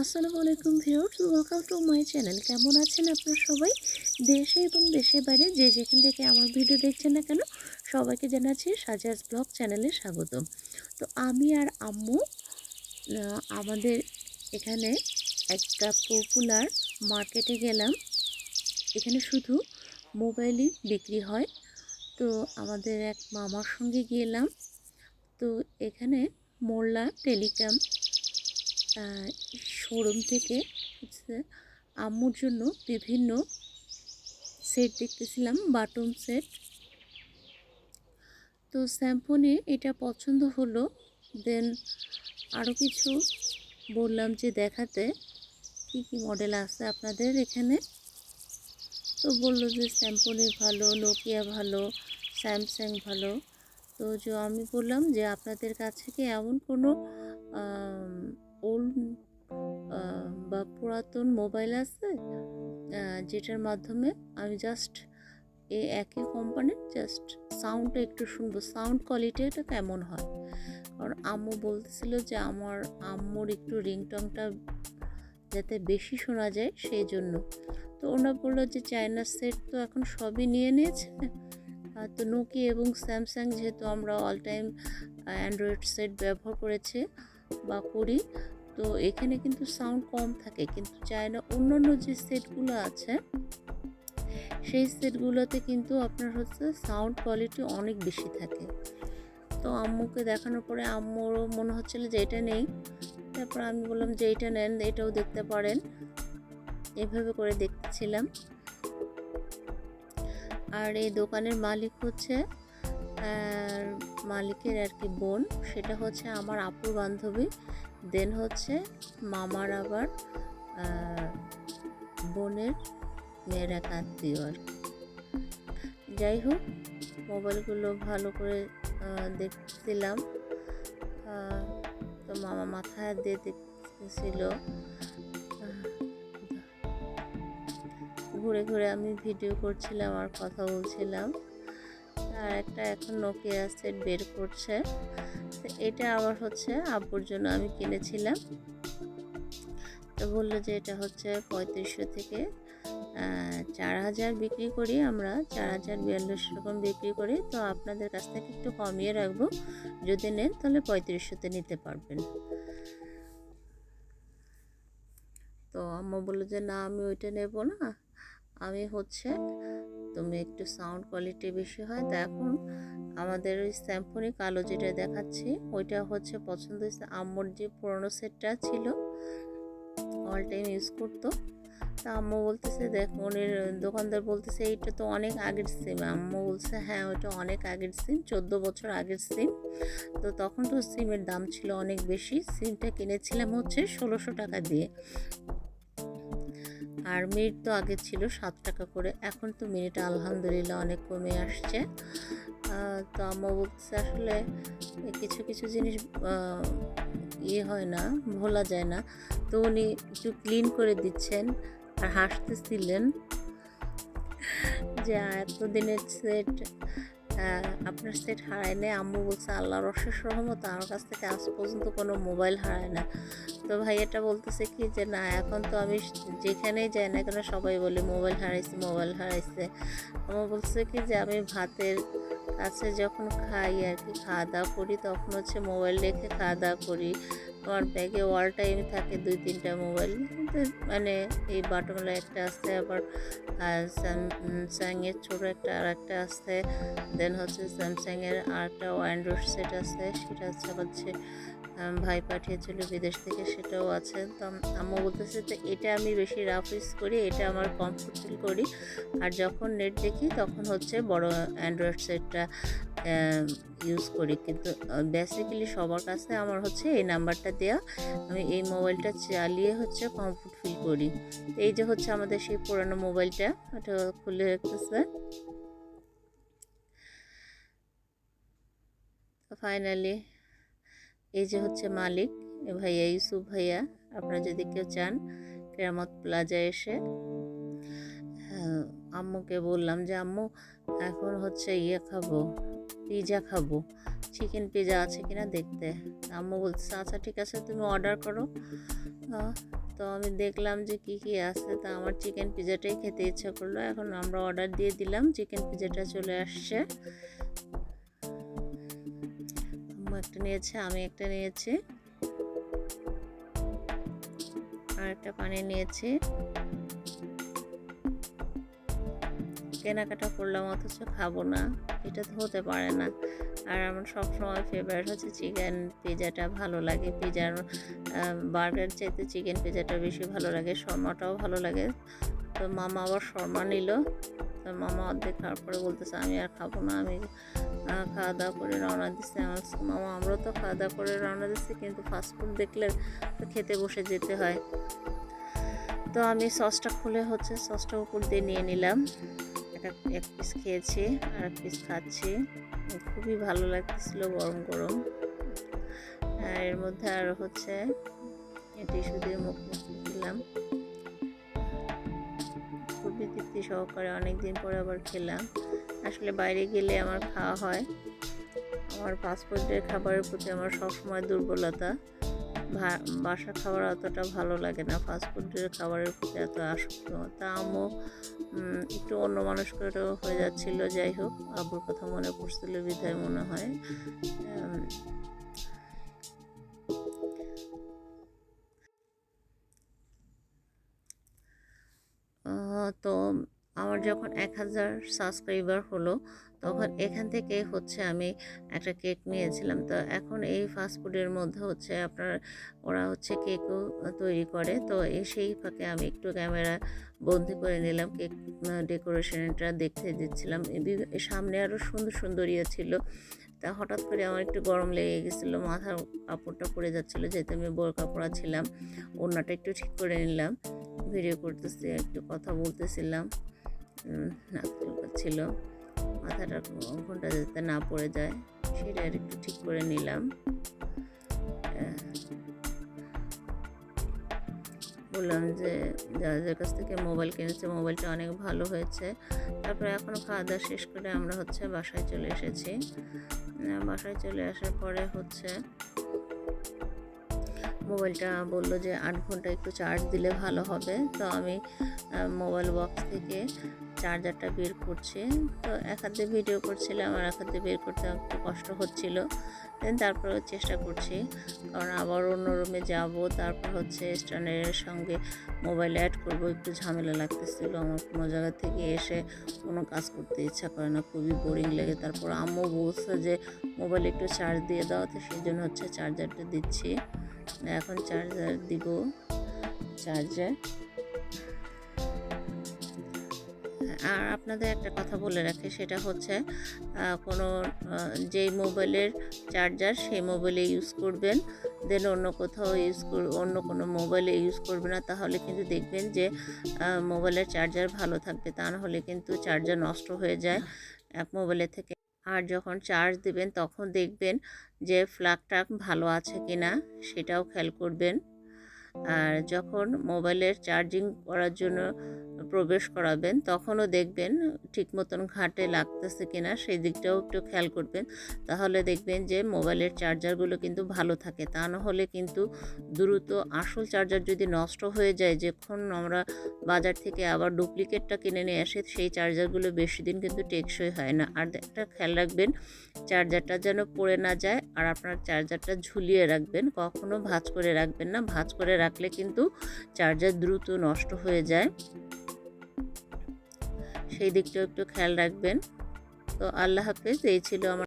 আসসালামু আলাইকুম viewers welcome to my channel কেমন আছেন আপনারা সবাই? দেশে এবং দেশের বাইরে যে যেখান থেকে আমার ভিডিও দেখছেন না কেন, সবাইকে জানাচ্ছি সাজাস ব্লগ চ্যানেলে স্বাগতম। তো আমি আর আম্মু আমাদের এখানে একটা পপুলার মার্কেটে গেলাম। এখানে শুধু মোবাইলই বিক্রি হয়। তো আমাদের এক মামার সঙ্গে গেলাম। তো এখানে মোল্লা টেলিকম শোরুম থেকে হচ্ছে আম্মুর জন্য বিভিন্ন সেট দেখতেছিলাম, বাটন সেট। তো স্যাম্পনে এটা পছন্দ হলো। দেন আরও কিছু বললাম যে দেখাতে কি কি মডেল আছে আপনাদের এখানে। তো বলল যে স্যাম্পনি ভালো, নোকিয়া ভালো, স্যামসাং ভালো। তো যে আমি বললাম যে আপনাদের কাছে কি এমন কোনো ওল্ড বা পুরাতন মোবাইল আছে যেটার মাধ্যমে আমি জাস্ট এই একই কোম্পানির জাস্ট সাউন্ডটা একটু শুনব। সাউন্ড কোয়ালিটিটা কেমন হয়? কারণ আম্মু বলতেছিল যে আমার আম্মুর একটু রিংটংটা যাতে বেশি শোনা যায় সেই জন্য। তো ওরা বলল যে চায়নার সেট তো এখন সবই নিয়ে নিয়েছে। তো নোকি এবং স্যামসাং যেহেতু আমরা অল টাইম অ্যান্ড্রয়েড সেট ব্যবহার করেছি বা করি তো এখানে কিন্তু সাউন্ড কম থাকে, কিন্তু চায়না অন্যান্য যে সেটগুলো আছে, সেই সেটগুলোতে কিন্তু আপনার হচ্ছে সাউন্ড কোয়ালিটি অনেক বেশি থাকে। তো আম্মুকে দেখানোর পরে আম্মুরও মনে হচ্ছিল যে এটা নেই। তারপর আমি বললাম যে এটা নেন, এটাও দেখতে পারেন। এভাবে করে দেখতেছিলাম। আর এই দোকানের মালিক হচ্ছে মালিকের আর কি বোন, সেটা হচ্ছে আমার আপুর বান্ধবী। দেন হচ্ছে মামার আবার বোনের মেয়ের এক আত্মীয় আর। যাই হোক, মোবাইলগুলো ভালো করে দেখছিলাম তো মামা মাথায় দিয়ে দেখতেছিল। ঘুরে ঘুরে আমি ভিডিও করছিলাম আর কথা বলছিলাম। আর একটা এখন নোকিয়া সেট বের করছে। তো এটা আবার হচ্ছে আব্বুর জন্য আমি কিনেছিলাম। তো বলল যে এটা হচ্ছে পঁয়ত্রিশশো থেকে চার হাজার বিক্রি করি আমরা, চার হাজার বিয়াল্লিশ রকম বিক্রি করি। তো আপনাদের কাছ থেকে একটু কমিয়ে রাখব। যদি নেন তাহলে পঁয়ত্রিশশোতে নিতে পারবেন। তো আম্মা বলল যে, না, আমি ওইটা নেব না। আমি হচ্ছে তুমি একটু সাউন্ড কোয়ালিটি বেশি হয়, তো এখন আমাদের ওই স্যাম্পনি কালো যেটা দেখাচ্ছি, ওইটা হচ্ছে পছন্দ হয়েছে আম্মুর যে পুরনো সেটটা ছিল অল টাইম ইউজ করতো। তা আম্মু বলতেছে, দেখ, মনের দোকানদার বলতেছে, এইটা তো অনেক আগের সিম আম্মু বলছে হ্যাঁ ওইটা অনেক আগের সিম চোদ্দ বছর আগের সিম তো তখন তো সিমের দাম ছিল অনেক বেশি সিমটা কিনেছিলাম হচ্ছে ষোলোশো টাকা দিয়ে। আর মিনিট তো আগে ছিল সাত টাকা করে, এখন তো মিনিট আলহামদুলিল্লাহ অনেক কমে আসছে। তো আম্মা বলতেছে আসলে কিছু কিছু জিনিস ইয়ে হয় না, ভোলা যায় না। তো উনি একটু ক্লিন করে দিচ্ছেন আর হাসতেছিলেন যে এত দিনের সেট আপনার সেট হারায় আম্মু বলছে, আল্লাহর অশেষ রহমত, আমার কাছ থেকে আজ পর্যন্ত কোনো মোবাইল হারায় না। তো ভাইয়াটা বলতেছে কি যে, না, এখন তো আমি যেখানেই যাই না কেন সবাই বলে মোবাইল হারাইছে মোবাইল হারাইছে। আমার বলছে কি যে, আমি ভাতের কাছে যখন খাই আর কি খাওয়া দাওয়া করি, তখন হচ্ছে মোবাইল রেখে খাওয়া দাওয়া করি। আমার ব্যাগে অল টাইম থাকে দুই, তিনটা মোবাইল মানে এই বাটনওয়ালা একটা আছে আবার স্যামসাংয়ের ছোটো একটা আর একটা আছে দেন হচ্ছে স্যামসাংয়ের আর একটা অ্যান্ড্রয়েড সেট আছে, সেটা হচ্ছে হচ্ছে ভাই পাঠিয়েছিল বিদেশ থেকে, সেটাও আছে। তো আম- আম্মু বলতেছে তো এটা আমি বেশি রাফ ইউজ করি, এটা আমার কমফোর্ট ফিল করি। আর যখন নেট দেখি, তখন হচ্ছে বড় অ্যান্ড্রয়েড সেটটা ইউজ করি। কিন্তু বেসিক্যালি সবার কাছে আমার হচ্ছে এই নাম্বারটা দেওয়া আমি এই মোবাইলটা চালিয়ে হচ্ছে কমফোর্ট ফিল করি। এই যে হচ্ছে আমাদের সেই পুরানো মোবাইলটা ওটা খুলে রাখতেছে। ফাইনালি এই যে হচ্ছে মালিক, এ ভাইয়া ইউসুফ ভাইয়া, আপনারা যদি কেউ চান কেরামত প্লাজা এসে আম্মুকে বললাম যে, আম্মু, এখন হচ্ছে ইয়ে খাব পিৎজা খাব, চিকেন পিৎজা আছে কিনা দেখতে। আম্মু বলছে আচ্ছা ঠিক আছে, তুমি অর্ডার করো। তো আমি দেখলাম যে কি কি আছে, তা আমার চিকেন পিজাটাই খেতে ইচ্ছা করল। এখন আমরা অর্ডার দিয়ে দিলাম, চিকেন পিজাটা চলে আসছে। একটা নিয়েছে, আমি একটা নিয়েছি। আর একটা পানি নিয়েছি। কেনাকাটা করলাম, অথচ খাব না, এটা তো হতে পারে না। আর আমার সবসময় ফেভারিট হচ্ছে চিকেন পিজাটা ভালো লাগে পিজার বার্গার চাইতে চিকেন পিজাটা বেশি ভালো লাগে, শর্মাটাও ভালো লাগে। তো মামা আবার শর্মা নিল, তো মামা অর্ধেক খাওয়ার পরে বলতেছে, আমি আর খাব না, আমি খাওয়া দাওয়া করে রওনা দিচ্ছে আমার মামা, আমরাও তো খাওয়া দাওয়া করে রওনা দিচ্ছি কিন্তু ফাস্টফুড দেখলে তো খেতে বসে যেতে হয়। তো আমি সসটা খুলে হচ্ছে সসটা উপর দিয়ে নিয়ে নিলাম। একটা, এক পিস খেয়েছি, আর এক পিস খাচ্ছি। খুবই ভালো লাগতেছিল গরম গরম আর এর মধ্যে আর হচ্ছে টিস্যু দিয়ে মুখ মুখে দিলাম। খুবই তৃপ্তি সহকারে অনেকদিন পরে আবার খেলাম। আসলে বাইরে গেলে আমার খাওয়া হয়। আমার ফাস্টফুডের খাবারের প্রতি আমার সবসময় দুর্বলতা। বাসা খাবার অতটা ভালো লাগে না। ফাস্টফুডের খাবারের প্রতি এত আসক্ত। তা আম্মু একটু অন্য মানুষ করে হয়ে যাচ্ছিল, যাই হোক। আব্বুর কথা মনে পড়ছিল বিধায় মনে হয়। তো আমার যখন এক হাজার সাবস্ক্রাইবার হলো, তখন এখান থেকে হচ্ছে আমি একটা কেক নিয়েছিলাম। তো এখন এই ফাস্টফুডের মধ্যে হচ্ছে আপনার, ওরা হচ্ছে কেকও তৈরি করে। তো এই সেই ফাঁকে আমি একটু ক্যামেরা বন্দি করে নিলাম কেক ডেকোরেশনটা দেখতে দিচ্ছিলাম। সামনে আরও সুন্দর সুন্দর ইয়ে ছিল। তা হঠাৎ করে আমার একটু গরম লেগে গেছিল, মাথার কাপড়টা পরে যাচ্ছিল, যেহেতু আমি বোর কাপড়া ছিলাম। ওনাটা একটু ঠিক করে নিলাম। ভিডিও করতেছি, একটু কথা বলতেছিলাম। ছিল। মাথাটা ঘণ্টা যাতে না পড়ে যায়, সেটা আর একটু ঠিক করে নিলাম। বললাম যে যাদের কাছ থেকে মোবাইল কিনেছে, মোবাইলটা অনেক ভালো হয়েছে। তারপরে এখন খাওয়া দাওয়া শেষ করে আমরা হচ্ছে বাসায় চলে এসেছি। বাসায় চলে আসার পরে হচ্ছে মোবাইলটা বলল যে আট ঘণ্টা একটু চার্জ দিলে ভালো হবে। তো আমি মোবাইল বক্স থেকে চার্জারটা বের করছি। তো এক হাতে ভিডিও করছিলাম আর এক হাতে বের করতে একটু কষ্ট হচ্ছিল। দেন তারপরে চেষ্টা করছি। কারণ আবার অন্য রুমে যাব, তারপর হচ্ছে স্ট্যান্ডের সঙ্গে মোবাইল অ্যাড করব, একটু ঝামেলা লাগতেছিল। আমার কোনো জায়গা থেকে এসে কোনো কাজ করতে ইচ্ছা করে না, খুবই বোরিং লেগে। তারপর আম্মু বলছে যে মোবাইল একটু চার্জ দিয়ে দাও। তো সেই জন্য হচ্ছে চার্জারটা দিচ্ছি। এখন চার্জার দিব চার্জার আর আপনাদের একটা কথা বলে রাখি, সেটা হচ্ছে কোনো যেই মোবাইলের চার্জার সেই মোবাইলে ইউজ করবেন দেন অন্য কোথাও ইউজ কর, অন্য কোনো মোবাইলে ইউজ করবে না, তাহলে কিন্তু দেখবেন যে মোবাইলের চার্জার ভালো থাকবে, তা না হলে কিন্তু চার্জার নষ্ট হয়ে যায় এক মোবাইলে থেকে। আর যখন চার্জ দেবেন, তখন দেখবেন যে ফ্ল্যাগটা ভালো আছে কি না সেটাও খেয়াল করবেন। আর যখন মোবাইলের চার্জিং করার জন্য প্রবেশ করাবেন, তখনও দেখবেন ঠিক মতন ঘাটে লাগতেছে কিনা, সেই দিকটাও একটু খেয়াল করবেন। তাহলে দেখবেন যে মোবাইলের চার্জারগুলো কিন্তু ভালো থাকে। তা না হলে কিন্তু দ্রুত আসল চার্জার যদি নষ্ট হয়ে যায়, যখন আমরা বাজার থেকে আবার ডুপ্লিকেটটা কিনে নিয়ে আসি, সেই চার্জারগুলো বেশি দিন কিন্তু টেকসই হয় না। আর একটা খেয়াল রাখবেন, চার্জারটা যেন পড়ে না যায়, আর আপনার চার্জারটা ঝুলিয়ে রাখবেন, কখনো ভাঁজ করে রাখবেন না। ভাঁজ করে রাখলে কিন্তু চার্জার দ্রুত নষ্ট হয়ে যায়। সেই দিকটাও একটু খেয়াল রাখবেন। তো আল্লাহ হাফেজ, এই ছিল আমার